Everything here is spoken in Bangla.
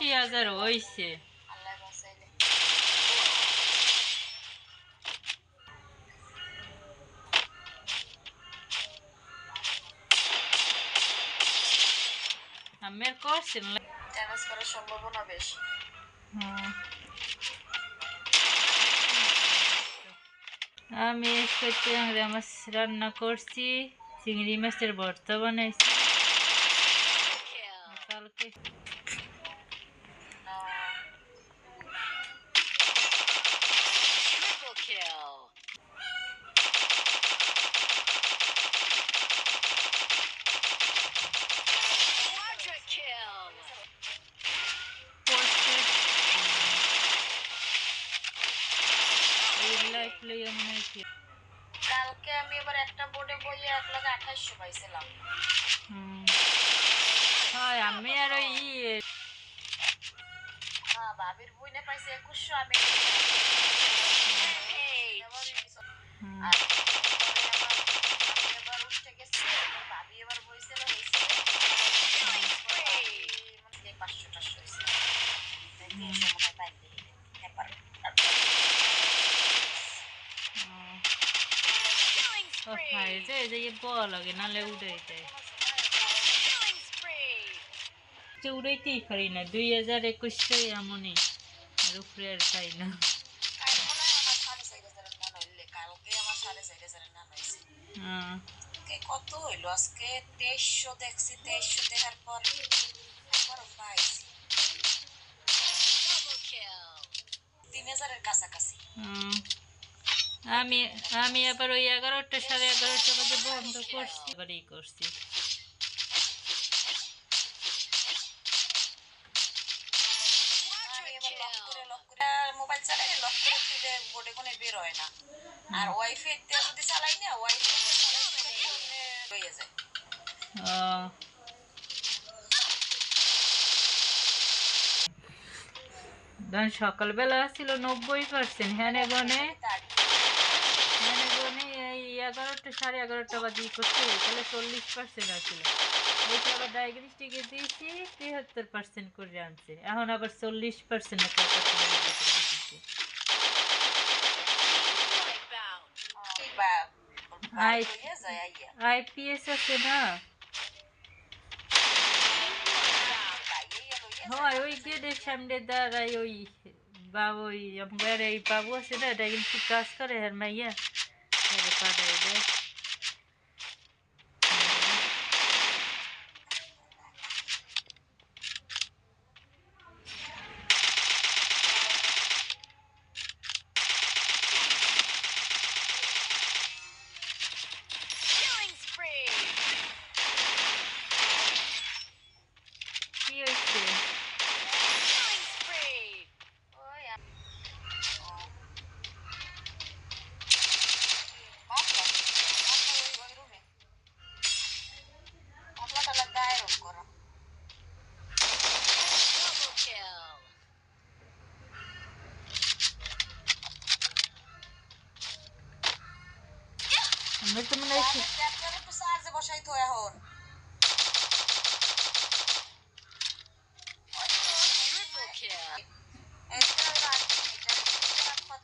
আশি হাজার হয়েছে আল্লাহ বাঁচাইলে আমি আর করছি না ড্যামেজ করার সম্ভাবনা বেশি। হুম। আমি করতে আমার রান্না করছি চিংড়ি মাছের ভর্তা বানাইছি। কালকে লইয়া মনে হয়েছে কালকে আমি এবার একটা বোর্ডে বইয়ে এক লাখ আঠাইশশো পাইছিলাম হুম। হয় আমি আর ওই হ্যাঁ ভাবির বইনে পাইছে একুশশো আমি। আর পরে আবার আমি এবার উঠে গেছি এবার ভাবি এবার বইছিল হয়েছে Killing spree. মানে পাঁচশো টাশো হয়েছে দেখি এই সময় পাইলে এবার হুম। ও ভাই যে বল লাগে নালে উড়ে যায়. যে উড়াইতেই পারি না দুই হাজার একুশশো এমনই আর উপরে আর চাই না মনে হয়। কত হইল আজকে তেইশশো দেখছি তেইশশো দেখার পর পাইছি তিন হাজারের কাছাকাছি হুম। আমি আমি আবার ওই এগারোটা সাড়ে এগারোটা বাজে বন্ধ করছি। এবারই করছি। এবার লক করে মোবাইল চালাই লক করে তুলে বোর্ডে কোনো বের না। আর ওয়াইফাই দিয়ে যদি চালাই না ওয়াইফাই রয়ে যায় ও। সকালবেলা ছিল নব্বই পার্সেন্ট হ্যাঁ গনে এগারোটা সাড়ে এগারোটা বাজে ই করতে তাহলে চল্লিশ পার্সেন্ট আসছিল এইটা আবার ডায়াগনস্টিকে দিয়েছি তেহাত্তর পার্সেন্ট করে আনছে। এখন আবার চল্লিশ পার্সেন্ট একটা Wipeout. এই বা আই রয়ে যায় আইয়া আইপিএস আছে না? পাইয়ে রয়ে হয় ওই গেটের সামনে দাঁড়াই ওই বা ওই আমার এই বাবু আছে না ডায়াগনস্টিক কাজ করে আর মাইয়া। Have a fun day. আমরা তো মনে হয় আমি ট্যাপটার একটু চার্জে বসাই তো এখন। Triple kill. এইটা ওই রাখ, এটা এটা রাখবা